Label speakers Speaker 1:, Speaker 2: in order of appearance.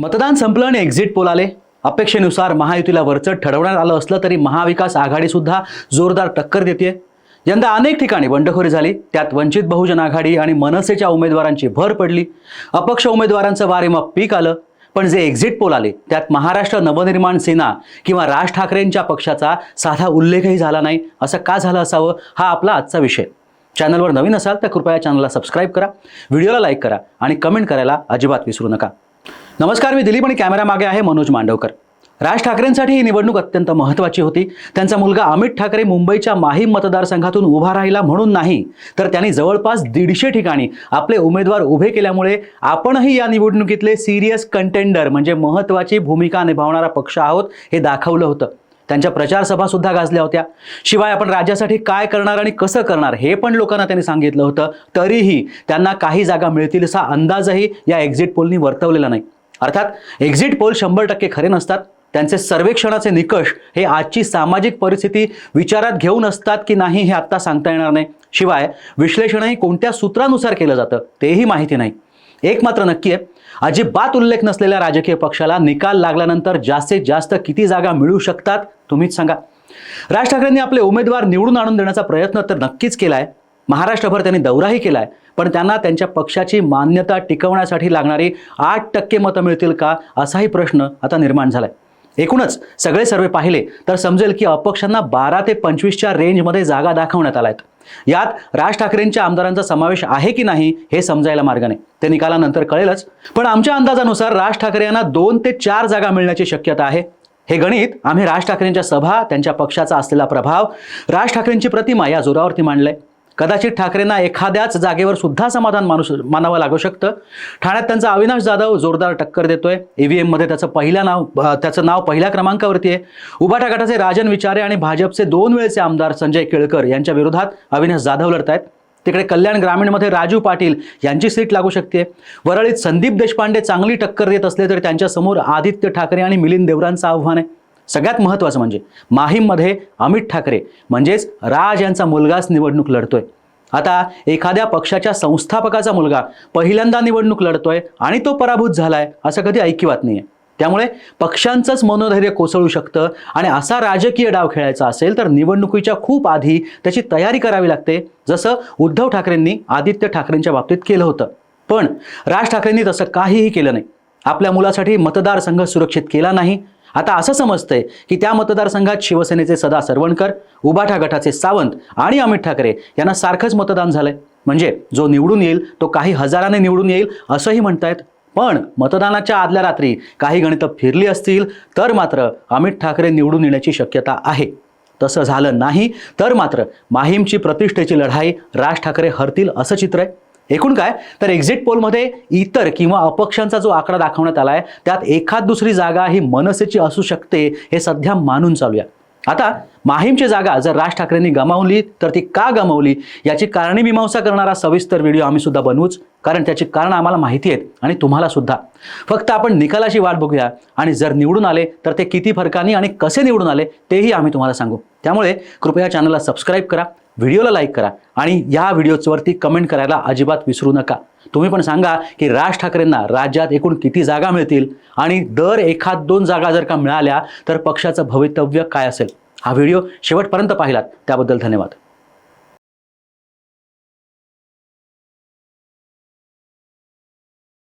Speaker 1: मतदान संपलं आणि एक्झिट पोल आले. अपेक्षेनुसार महायुतीला वरचढ ठरवण्यात आलं असलं तरी महाविकास आघाडीसुद्धा जोरदार टक्कर देते यंदा अनेक ठिकाणी बंडखोरी झाली. त्यात वंचित बहुजन आघाडी आणि मनसेच्या उमेदवारांची भर पडली. अपक्ष उमेदवारांचं वारेमाप पीक आलं. पण जे एक्झिट पोल आले त्यात महाराष्ट्र नवनिर्माण सेना किंवा राज ठाकरेंच्या पक्षाचा साधा उल्लेखही झाला नाही. असं का झालं असावं? हा आपला आजचा विषय. चॅनलवर नवीन असाल तर कृपया चॅनलला सबस्क्राईब करा. व्हिडिओला लाईक करा आणि कमेंट करायला अजिबात विसरू नका. नमस्कार मी दिलीप आणि कॅमेरा मागे आहे मनोज मांडवकर. राज ठाकरेंसाठी ही निवडणूक अत्यंत महत्त्वाची होती. त्यांचा मुलगा अमित ठाकरे मुंबईच्या माहीम मतदारसंघातून उभा राहिला म्हणून नाही तर त्यांनी जवळपास दीडशे ठिकाणी आपले उमेदवार उभे केल्यामुळे आपणही या निवडणुकीतले सिरियस कंटेंडर म्हणजे महत्त्वाची भूमिका निभावणारा पक्ष आहोत हे दाखवलं होतं. त्यांच्या प्रचारसभासुद्धा गाजल्या होत्या. शिवाय आपण राज्यासाठी काय करणार आणि कसं करणार हे पण लोकांना त्यांनी सांगितलं होतं. तरीही त्यांना काही जागा मिळतील असा अंदाजही या एक्झिट पोलनी वर्तवलेला नाही. अर्थात एक्झिट पोल शंभर टक्के खरे नसतात. त्यांचे सर्वेक्षणाचे निकष हे आजची सामाजिक परिस्थिती विचारात घेऊन असतात की नाही हे आत्ता सांगता येणार नाही. शिवाय विश्लेषणही कोणत्या सूत्रानुसार केलं जातं तेही माहिती नाही. एक मात्र नक्की आहे अजिबात उल्लेख नसलेल्या राजकीय पक्षाला निकाल लागल्यानंतर जास्तीत जास्त किती जागा मिळू शकतात तुम्हीच सांगा. राज ठाकरेंनी आपले उमेदवार निवडून आणून देण्याचा प्रयत्न तर नक्कीच केला आहे महाराष्ट्रभर त्यांनी दौराही केला आहे पण त्यांना त्यांच्या पक्षाची मान्यता टिकवण्यासाठी लागणारी आठ टक्के मतं मिळतील का असाही प्रश्न आता निर्माण झाला आहे एकूणच सगळे सर्वे पाहिले तर समजेल की अपक्षांना बारा ते पंचवीसच्या रेंजमध्ये जागा दाखवण्यात आल्या आहेत यात राज ठाकरेंच्या आमदारांचा समावेश आहे की नाही हे समजायला मार्ग नाही. ते निकालानंतर कळेलच. पण आमच्या अंदाजानुसार राज ठाकरे यांना दोन ते चार जागा मिळण्याची शक्यता आहे. हे गणित आम्ही राज ठाकरेंच्या सभा त्यांच्या पक्षाचा असलेला प्रभाव राज ठाकरेंची प्रतिमा या जोरावरती मांडलंय. कदाचित ठाकरेंना एखाद्याच जागेवर सुद्धा समाधान मानू मानावं लागू शकतं. ठाण्यात त्यांचा अविनाश जाधव जोरदार टक्कर देतोय. व्ही एममध्ये त्याचं पहिल्या नाव त्याचं नाव पहिल्या क्रमांकावरती आहे. उभाटा गटाचे राजन विचारे आणि भाजपचे दोन वेळचे आमदार संजय केळकर यांच्या विरोधात अविनाश जाधव लढत आहेत तिकडे कल्याण ग्रामीणमध्ये राजू पाटील यांची सीट लागू शकते. वरळीत संदीप देशपांडे चांगली टक्कर देत असले तरी त्यांच्यासमोर आदित्य ठाकरे आणि मिलिंद देवरांचं आव्हान आहे. सगळ्यात महत्त्वाचं म्हणजे माहीममध्ये अमित ठाकरे म्हणजेच राज यांचा मुलगाच निवडणूक लढतोय. आता एखाद्या पक्षाच्या संस्थापकाचा मुलगा पहिल्यांदा निवडणूक लढतोय आणि तो पराभूत झालाय असं कधी ऐकिवात नाहीये. त्यामुळे पक्षांचंच मनोधैर्य कोसळू शकतं आणि असा राजकीय डाव खेळायचा असेल तर निवडणुकीच्या खूप आधी त्याची तयारी करावी लागते जसं उद्धव ठाकरेंनी आदित्य ठाकरेंच्या बाबतीत केलं होतं. पण राज ठाकरेंनी तसं काहीही केलं नाही. आपल्या मुलासाठी मतदारसंघ सुरक्षित केला नाही. आता असं समजतंय की त्या मतदारसंघात शिवसेनेचे सदा सरवणकर उबाठा गटाचे सावंत आणि अमित ठाकरे यांना सारखंच मतदान झालंय. म्हणजे जो निवडून येईल तो काही हजाराने निवडून येईल असंही म्हणतायत. पण मतदानाच्या आदल्या रात्री काही गणितं फिरली असतील तर मात्र अमित ठाकरे निवडून येण्याची शक्यता आहे. तसं झालं नाही तर मात्र माहीमची प्रतिष्ठेची लढाई राज ठाकरे हरतील असं चित्र आहे. एकूण काय? तर एक्झिट पोलमध्ये इतर किंवा अपक्षांचा जो आकडा दाखवण्यात आला आहे त्यात एखाद दुसरी जागा ही मनसेची असू शकते हे सध्या मानून चालूया. आता माहीमची जागा जर राज ठाकरेंनी गमावली तर ती का गमावली? याची कारणे मीमांसा करणारा सविस्तर व्हिडिओ आम्ही सुद्धा बनवूच कारण त्याची कारणं आम्हाला माहिती आहेत आणि तुम्हाला सुद्धा. फक्त आपण निकालाची वाट बघूया आणि जर निवडून आले तर ते किती फरकाने आणि कसे निवडून आले तेही आम्ही तुम्हाला सांगू. त्यामुळे कृपया चॅनलला सबस्क्राईब करा. व्हिडिओला लाईक करा आणि या व्हिडिओवरती कमेंट करायला अजिबात विसरू नका. तुम्ही पण सांगा की राज ठाकरेंना राज्यात एकूण किती जागा मिळतील? आणि दर एखाद दोन जागा जर का मिळाल्या तर पक्षाचं भवितव्य काय असेल? हा व्हिडिओ शेवटपर्यंत पाहिलात. त्याबद्दल धन्यवाद.